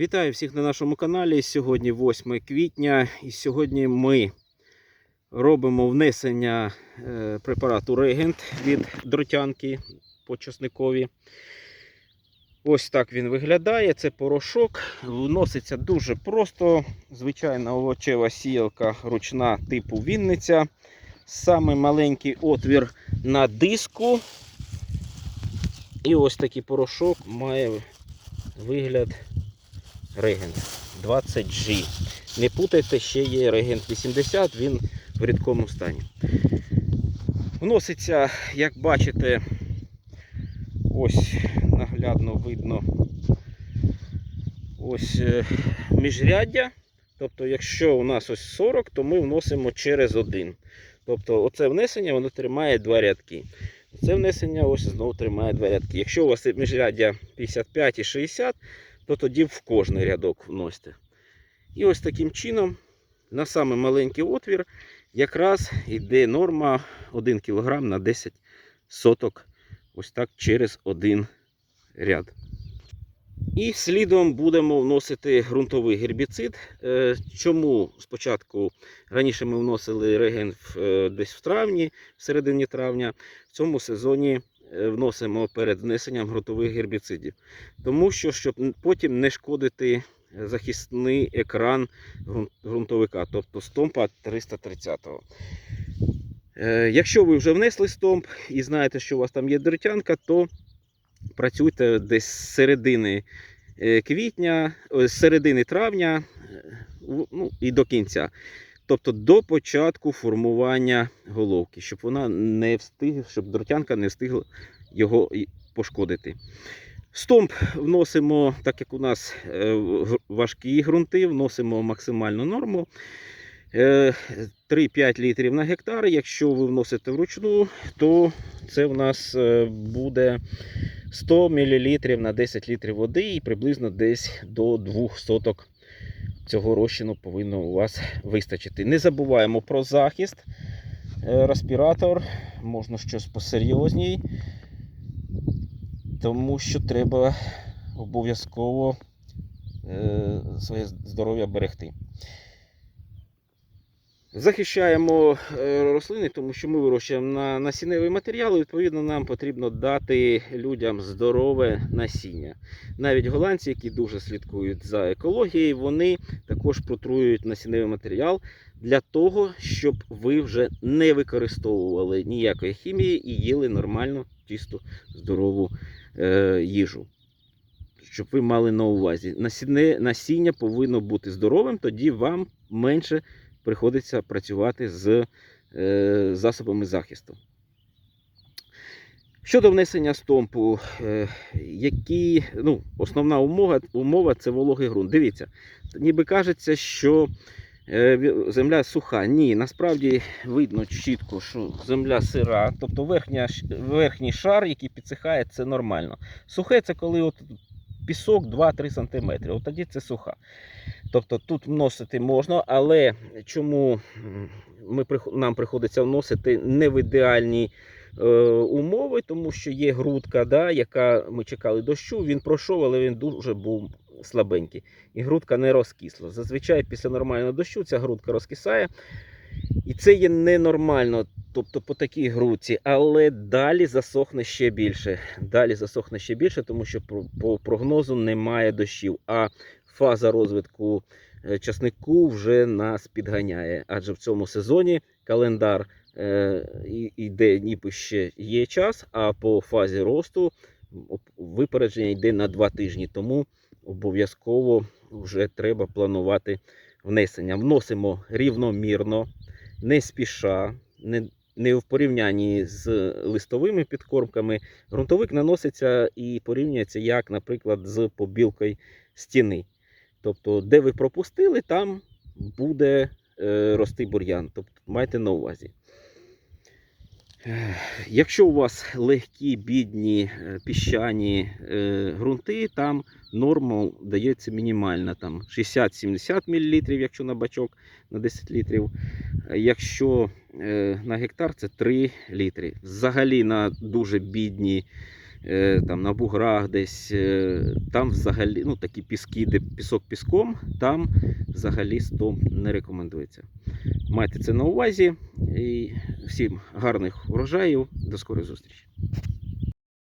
Вітаю всіх на нашому каналі. Сьогодні 8 квітня, і сьогодні ми робимо внесення е, препарату Регент від дротянки по часникові. Ось так він виглядає. Це порошок. Вноситься дуже просто. Звичайна овочева сіялка ручна типу Вінниця. Самий маленький отвір на диску. І ось такий порошок має вигляд регент 20G. Не путайте, ще є регент 80, він в рідкому стані. Вноситься, як бачите, ось наглядно видно ось е, міжряддя. Тобто, якщо у нас ось 40, то ми вносимо через один. Тобто, оце внесення воно тримає два рядки. Це внесення ось знову тримає два рядки. Якщо у вас міжряддя 55 і 60, то тоді в кожний рядок вносите. І ось таким чином на самий маленький отвір якраз йде норма 1 кг на 10 соток. Ось так через один ряд. І слідом будемо вносити ґрунтовий гербіцид. Е, Чому спочатку раніше ми вносили реген е, десь в травні, в середині травня, в цьому сезоні вносимо перед внесенням ґрунтових гербіцидів. Тому що, щоб потім не шкодити захисний екран ґрун- ґрунтовика, тобто стомпа 330. Е, Якщо ви вже внесли стомп і знаєте, що у вас там є дротянка, то працюйте десь з середини е, квітня, з середини травня е, ну, і до кінця. Тобто до початку формування головки, щоб вона не встигла, щоб дротянка не встигла його пошкодити. Стомп вносимо, так як у нас е, важкі ґрунти, вносимо максимальну норму. Е, 3-5 літрів на гектар. Якщо ви вносите вручну, то це в нас е, буде 100 мл на 10 літрів води і приблизно десь до 2 соток цього розчину повинно у вас вистачити. Не забуваємо про захист. Е, Респіратор, можна щось посерйозній, тому що треба обов'язково е, своє здоров'я берегти. Захищаємо е, рослини, тому що ми вирощуємо на насінневий матеріал, і відповідно нам потрібно дати людям здорове насіння. Навіть голландці, які дуже слідкують за екологією, вони також протруюють насінневий матеріал для того, щоб ви вже не використовували ніякої хімії і їли нормальну, чисту, здорову е, їжу. Щоб ви мали на увазі. Насіння повинно бути здоровим, тоді вам менше приходиться працювати з е, засобами захисту. Щодо внесення стомпу, е, які, ну, основна умова, умова це вологий ґрунт. Дивіться, ніби кажеться, що е, земля суха. Ні, насправді видно чітко, що земля сира, тобто верхня, верхній шар, який підсихає, це нормально. Сухе це коли от пісок 2-3 см. От тоді це суха. Тобто тут вносити можна, але чому ми, нам приходиться вносити не в ідеальні е, умови, тому що є грудка, да, яка ми чекали дощу, він пройшов, але він дуже був слабенький. І грудка не розкисла. Зазвичай після нормального дощу ця грудка розкисає. І це є ненормально, тобто по такій грудці, але далі засохне ще більше. Далі засохне ще більше, тому що по- прогнозу немає дощів. А фаза розвитку е, часнику вже нас підганяє. Адже в цьому сезоні календар е, іде ніби ще є час, а по фазі росту випередження йде на два тижні. Тому обов'язково вже треба планувати внесення. Вносимо рівномірно, не спіша, не, не в порівнянні з листовими підкормками. Грунтовик наноситься і порівнюється, як, наприклад, з побілкою стіни. Тобто, де ви пропустили, там буде е, рости бур'ян. Тобто, майте на увазі. Якщо у вас легкі, бідні, е, піщані грунти, ґрунти, там норма дається мінімальна, там 60-70 мл, якщо на бачок на 10 літрів. Е, Якщо е, на гектар це 3 літри. Взагалі на дуже бідні е, там на буграх десь, е, там взагалі ну, такі піски, де пісок піском, там взагалі стом не рекомендується. Майте це на увазі і всім гарних врожаїв. До скорої зустрічі.